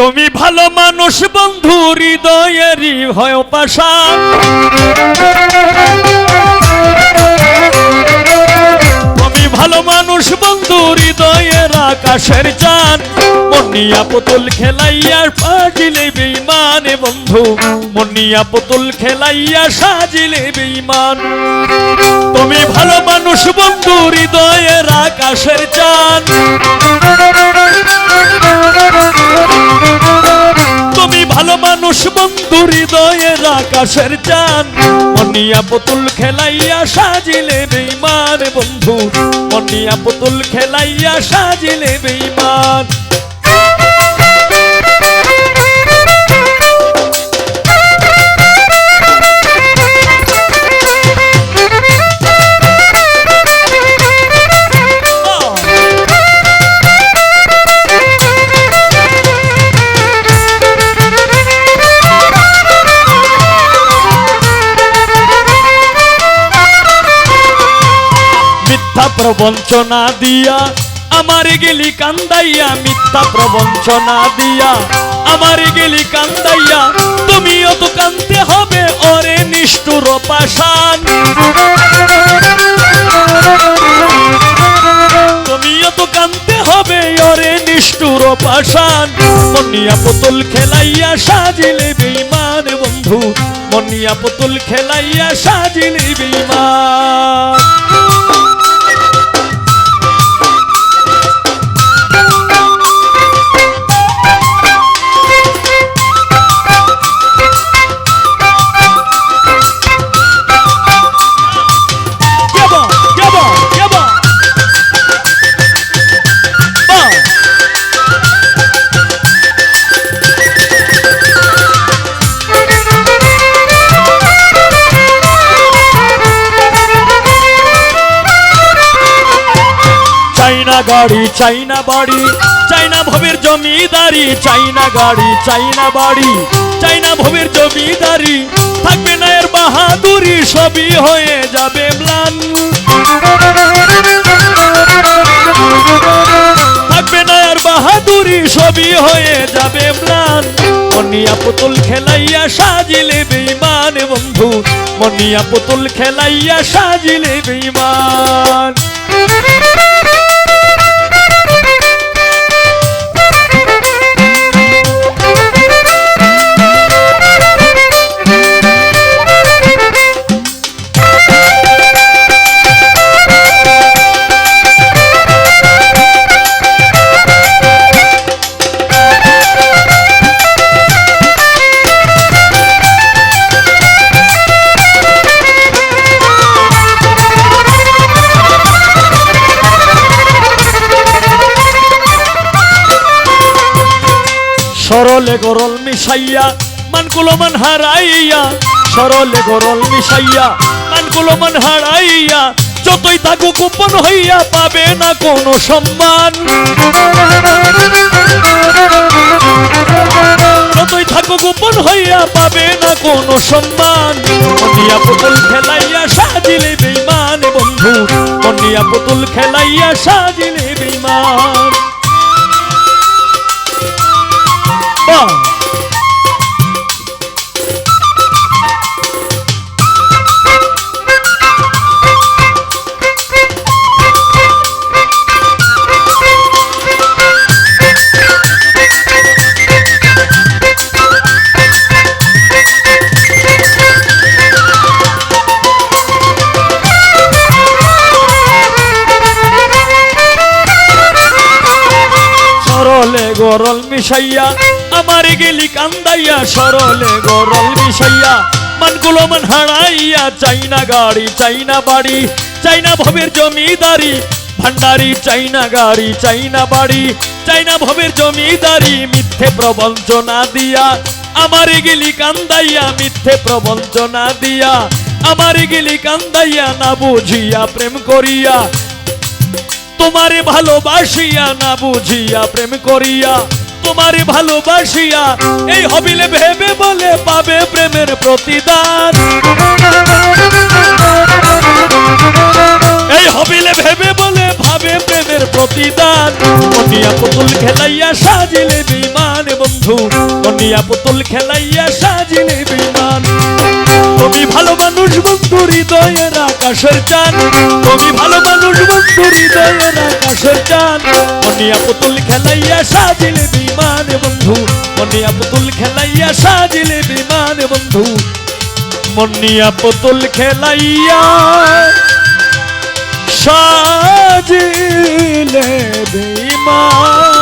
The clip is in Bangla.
তুমি ভালো মানুষ বন্ধু হৃদয়েরই হয় পাশা। তুমি ভালো মানুষ বন্ধু, হৃদয়ের আকাশের চান মনিয়া পুতুল খেলাইয়া সাজিলে বেইমানে বন্ধু। মনিয়া পুতুল খেলাইয়া সাজিলে বেইমান তুমি ভালো মানুষ বন্ধু, হৃদয়ের আকাশের চান আকাশের চান মনিয়া পুতুল খেলাইয়া সাজিলে বেইমান বন্ধু। মনিয়া পুতুল খেলাইয়া সাজিলে বেইমান প্রবঞ্চনা দিয়া, আমার গেলি কান্দাইয়া মিথ্যা প্রবঞ্চনা দিয়া। আমার গেলি কান্দাইয়া, তুমিও তো কানতে হবে, ওরে নিষ্ঠুর পাষাণ। তুমিও তো হবে, ওরে নিষ্ঠুর পাষাণ। মনিয়া পুতুল খেলাইয়া সাজিলে বেইমান বন্ধু। মনিয়া পুতুল খেলাইয়া সাজিলে বেইমান চাইনা গাড়ি, চাইনা বাড়ি। চাইনা ভবের জমিদারি, চাইনা গাড়ি, চাইনা বাড়ি। চাইনা ভবের জমিদারি থাকবে না এর বাহাদুরি, সবই হয়ে যাবে ম্লান। থাকবে না আর বাহাদুরি, সবই হয়ে যাবে ম্লান। মনিয়া পুতুল খেলাইয়া সাজিলে বেইমান বন্ধু। মনিয়া পুতুল খেলাইয়া সাজিলে বেইমান সরলে গরল মিশাইয়া, মানকুলো মান হারাইয়া। সরলে গরল মিশাইয়া, মানকুলো মান হারাইয়া। যতই থাকুক গোপন হইয়া পাবে না কোনো সম্মান। যতই থাকুক গোপন হইয়া পাবে না কোনো সম্মান। মনিয়া পুতুল খেলাইয়া সাজিলে বেইমান বন্ধু। মনিয়া পুতুল খেলাইয়া সাজিলে বেইমান গরল মিশাইয়া আমার গেলি কান্দাইয়া, সরলে গরল মিশাইয়া মানগুলো মান হারাইয়া, চাইনা গাড়ি, চাইনা বাড়ি, চাইনা ভবের জমিদারি। ভান্ডারি চাইনা গাড়ি, চাইনা বাড়ি, চাইনা ভবের জমিদারি, মিথ্যে প্রবঞ্চনা দিয়া। আমার গেলি কান্দাইয়া, মিথ্যে প্রবঞ্চনা দিয়া। আমার গেলি কান্দাইয়া, না বুঝিয়া প্রেম করিয়া। তোমারে ভালোবাসিয়া, না বুঝিয়া প্রেম করিয়া। তোমারে ভালোবাসিয়া, এই হবিলে ভেবে বলে পাবে প্রেমের প্রতিদান। এই হবিলে ভেবে বলে ভাবে প্রেমের প্রতিদান। মনিয়া পুতুল খেলাইয়া সাজিলে বিমান বন্ধু মনিয়া পুতুল খেলাইয়া সাজিলে বিমান। তুমি ভালো মানুষ বন্ধু হৃদয়ের আকাশের চান তুমি ভালো মানুষ বন্ধু হৃদয়ের আকাশের মনিয়া পুতুল খেলাইয়া সাজিল বিমান বন্ধু। মনিয়া পুতুল খেলাইয়া সাজিল বিমান বন্ধু। মনিয়া পুতুল খেলাইয়া সাজিলে বিমান